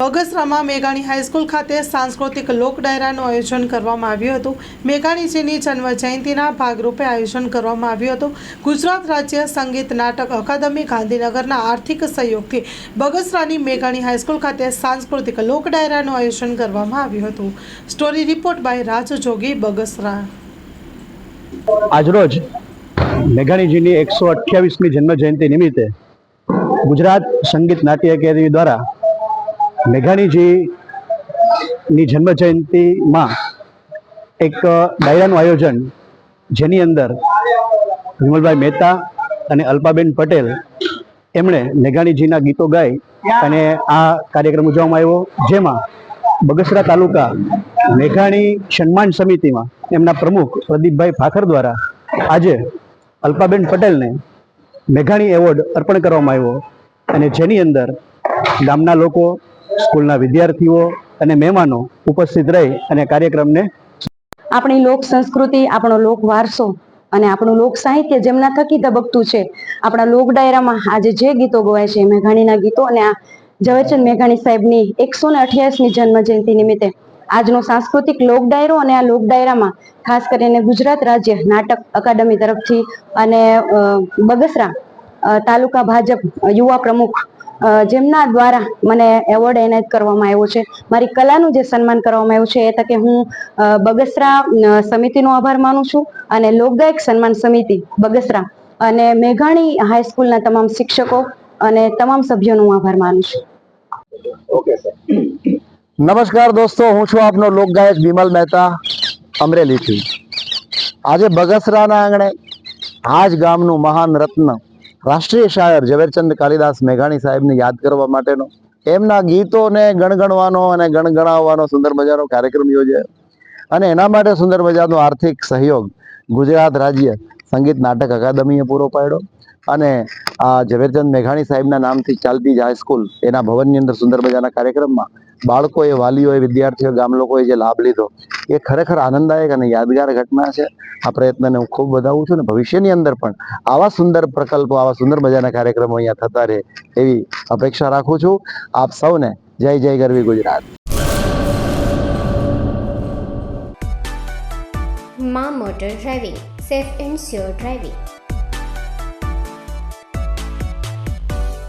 બગસરામાં મેઘાણી હાઈસ્કૂલ ખાતે સાંસ્કૃતિક લોક ડાયરાનું આયોજન કરવામાં આવ્યું હતું. મેઘાણીજીની જન્મ જયંતિના ભાગરૂપે આયોજન કરવામાં આવ્યું હતું. ગુજરાત રાજ્ય સંગીત નાટક અકાદમી ગાંધીનગરના આર્થિક સહયોગથી બગસરાની મેઘાણી હાઈસ્કૂલ ખાતે સાંસ્કૃતિક લોક ડાયરાનું આયોજન કરવામાં આવ્યું હતું. Story report by Raj Jogi, Bagasara. આજરોજ મેઘાણીજીની એકસો અઠ્યાવીસમી જન્મ જયંતિ નિમિત્તે ગુજરાત સંગીત નાટ્ય એકેડમી દ્વારા મેઘાણીજીની જન્મ જયંતિમાં એક ડાયરાનું આયોજન જેની અંદર વિમલભાઈ મહેતા અને અલ્પાબેન પટેલ એમણે મેઘાણીજીના ગીતો ગાઈ અને આ કાર્યક્રમ ઉજવવામાં આવ્યો, જેમાં બગસરા તાલુકા મેઘાણી સન્માન સમિતિમાં એમના પ્રમુખ પ્રદીપભાઈ ફાખર દ્વારા આજે અલ્પાબેન પટેલને મેઘાણી એવોર્ડ અર્પણ કરવામાં આવ્યો અને જેની અંદર ગામના લોકો સ્કૂલના વિદ્યાર્થીઓ અને મહેમાનો ઉપસ્થિત રહી અને કાર્યક્રમને આપણી લોક સંસ્કૃતિ, આપણો લોક વારસો અને આપણું લોક સાહિત્ય જેમના થકી ધબકતું છે. આપણા લોક ડાયરામાં આજે જે ગીતો ગવાય છે મેઘાણીના ગીતો અને આ ઝવેરચંદ મેઘાણી સાહેબની એકસો ને અઠ્યાસમી જન્મ જયંતિ નિમિત્તે આજનો સાંસ્કૃતિક લોક ડાયરો અને આ લોક ડાયરામાં ખાસ કરીને ગુજરાત રાજ્ય નાટક અકાદમી તરફથી અને બગસરા તાલુકા ભાજપ યુવા પ્રમુખ જેમના દ્વારા મને એવોર્ડ એનાયત કરવામાં આવ્યો છે. મારી કલાનું જે સન્માન કરવામાં આવ્યું છે એ તકે હું બગસરા સમિતિનો આભાર માનું છું અને લોકગાયક સન્માન સમિતિ બગસરા અને મેઘાણી હાઈસ્કૂલના તમામ શિક્ષકો અને તમામ સભ્યોનો આભાર માનું છું. નમસ્કાર દોસ્તો, હું છું આપનો લોકગાયક વિમલ મહેતા, અમરેલીથી. આજે બગસરાના આંગણે આજ ગામનું મહાન રત્ન રાષ્ટ્રીય શાયર ઝવેરચંદ કાલિદાસ મેઘાણી સાહેબને યાદ કરવા માટેનો. એમના ગીતોને ગણગણવાનો અને ગણગણાવવાનો સુંદર મજાનો કાર્યક્રમ યોજાયો. અને એના માટે સુંદર મજાનો આર્થિક સહયોગ ગુજરાત રાજ્ય સંગીત નાટક અકાદમીએ પૂરો પાડ્યો. અને આ ઝવેરચંદ મેઘાણી સાહેબના નામથી ચાલતી જ હાઈસ્કૂલ એના ભવનની અંદર સુંદર મજાના કાર્યક્રમમાં બાળકોએ, વાલીઓએ, વિદ્યાર્થીઓ, ગામ લોકોએ જે લાભ લીધો, એ ખરેખર આનંદદાયક અને યાદગાર ઘટના છે. આ પ્રયત્નને હું ખૂબ વધાવું છું ને ભવિષ્યની અંદર પણ આવા સુંદર પ્રકલ્પો, આવા સુંદર મજાના કાર્યક્રમો અહીંયા થતા રહે એવી અપેક્ષા રાખું છું. આપ સૌને જય જય ગરવી ગુજરાત. મા motor driving, safe and sure driving.